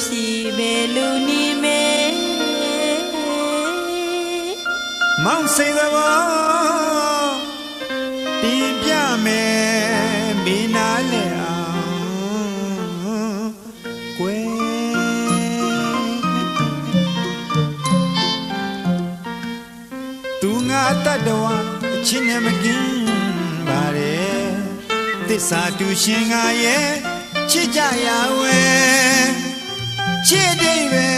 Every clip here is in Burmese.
မောင်ဖြီပဲလူနေမဲမောင်စိန်သဘောတင်ပြမယ်မင်းနာလဲအောင်ကွယ်သူငါတတ်တော်အချင်းနဲ့မကင်းပါれသစ္စာတူရှင်ငါရဲ့ချစ်ကြရဝဲ ချစ်တိတ်ပဲ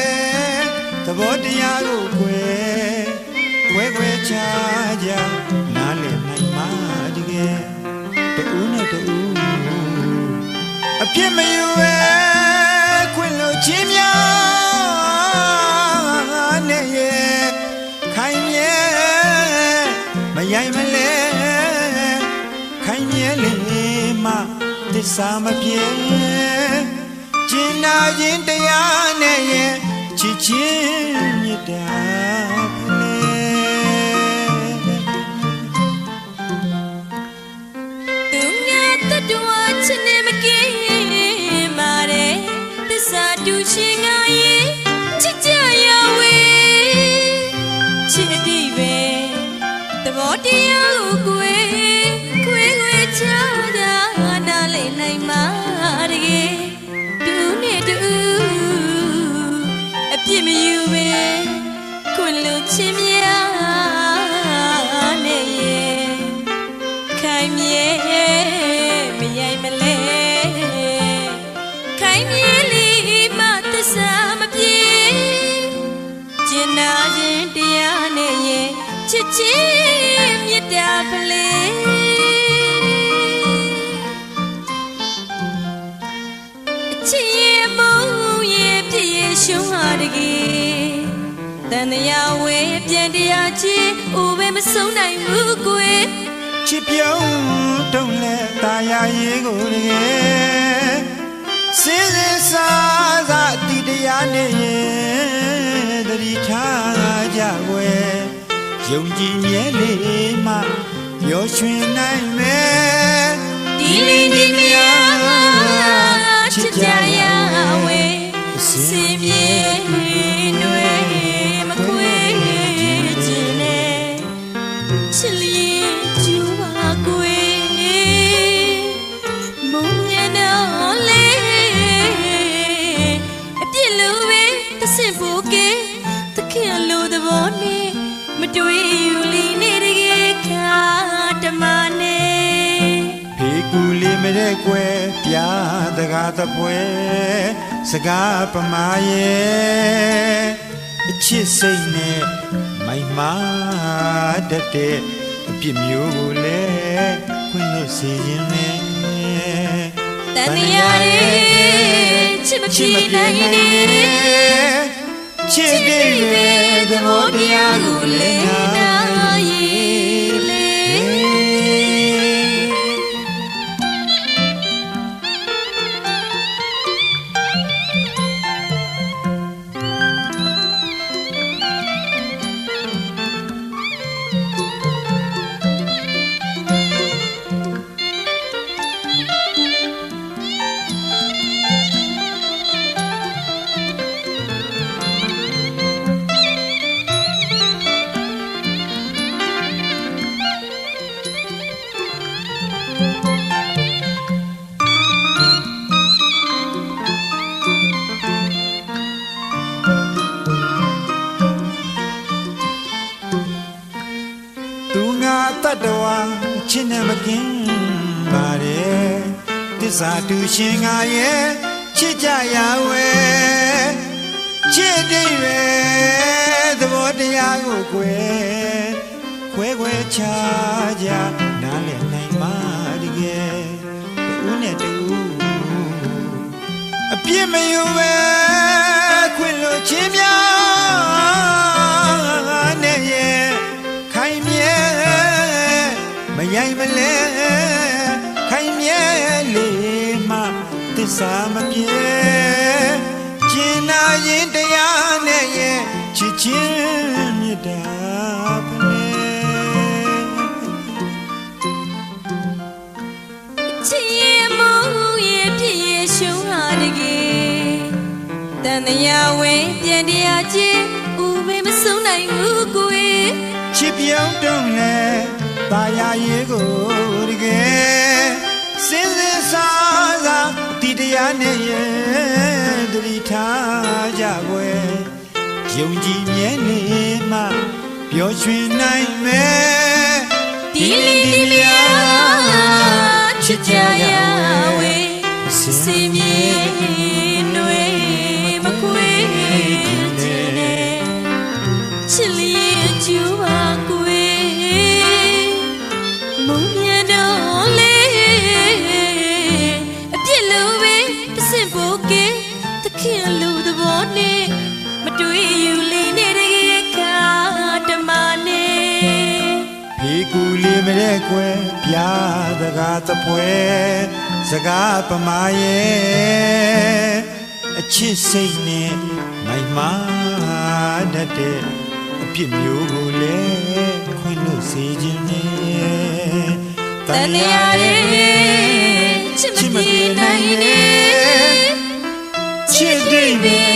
သဘောတရားကိုကွယ်ဝဲခွဲချာကြနားလည်နိုင်မှာတကယ်တူနဲ့တူအပြစ်မယူပဲခွင့်လို့ချင်းများနဲ့ရဲ့ခိုင်မြဲမယိုင်မလဲခိုင်မြဲလေမသစ္စာမပြေ ကျင်နာခြင်းတရားနဲ့ရဲ့ချစ်ချင်းမြတ်တာ ပြစ်မယူပဲခွင့်လို့ချင်းများနဲ့ရဲ့ခိုင်မြဲမယိုင်မလဲခိုင်မြဲလေးမသစ္စာမပြေကျင်နာခြင်းတရားနဲ့ရဲ့ချစ်ချင်းမြတ်တာပလေ န်တရားဝဲပြန်တရားချင်းဥပဲမဆုံးနိုင်ဘူးကွယ်ချစ်ပြုံးတုံးလဲตาရရေးကိုတကယ်စင်းစင်းစားစားတိတရားနဲ့ရဲ့တတိထားကြွယ်ယုံကြည်မြဲလေးမှရောရွှင်နိုင်မယ်ဒီလင်းဒီမြာချစ်ကြရဝဲစင်ပြေ ကဲတခင်လိုသဘောနဲ့မတွေ့ယူလီနေတကယ်ခါတမနဲ့ဖေကူလေးမတဲ့ကွယ်ပြားတကားတပွဲစကားပမာရဲ့အချစ်စိတ်နဲ့မိုင်မာတတ်တဲ့အပြစ်မျိုးကိုလည်းခွင့်လို့စီရင်မယ်တန်တရားရဲ့ချစ်မပြေနိုင်နေ ချစ်တဲ့ရဲ့သဘောတရားကိုလည်း သူငါတတ္တဝါချစ်နဲ့မကင်းပါတယ်တစ္ဆာတူရှင်ငါရဲ့ချစ်ကြရဝဲချစ်တဲ့ရဲ့သဘောတရားကိုကွယ်ခွဲခွဲခြားကြနားလည်နိုင်ပါတကယ်တူနဲ့တူအပြစ်မယူပဲ စာမပြေကျင်နာရင်တရားနဲ့ရဲ့ချစ်ချင်းမြတ်တာဖနေချစ်ရင်မူရဲ့ဖြစ်ရဲ့ရှုံးလာတကယ်တန်တရားဝင်ပြန်တရားချင်းဥပေမဆုံးနိုင်ဘူးကိုယ်ချစ်ပြောင်းတုံးလဲตายาเยโก တရားနဲ့ရဲ့တတိထားကြွယ်ယုံကြည်မြဲနေမှပျော်ရွှင်နိုင်မယ်ဒီလီဒီလီယာချစ်ကြရဝေစီမြေနွေမကွေခြင်းနဲ့ချစ်လျင်ကျူပါကွေမုံမြန် မတဲ့ကွယ်ပြာတကားသပွဲစကားပမာရဲ့အချစ်စိတ်နဲ့မိုင်မာတတ်တဲ့အပြစ်မျိုးကိုလည်းခွင့်လွတ်စေခြင်းနဲ့တန်ရာရဲ့ချစ်မတည်နိုင်နဲ့ချစ်တဲ့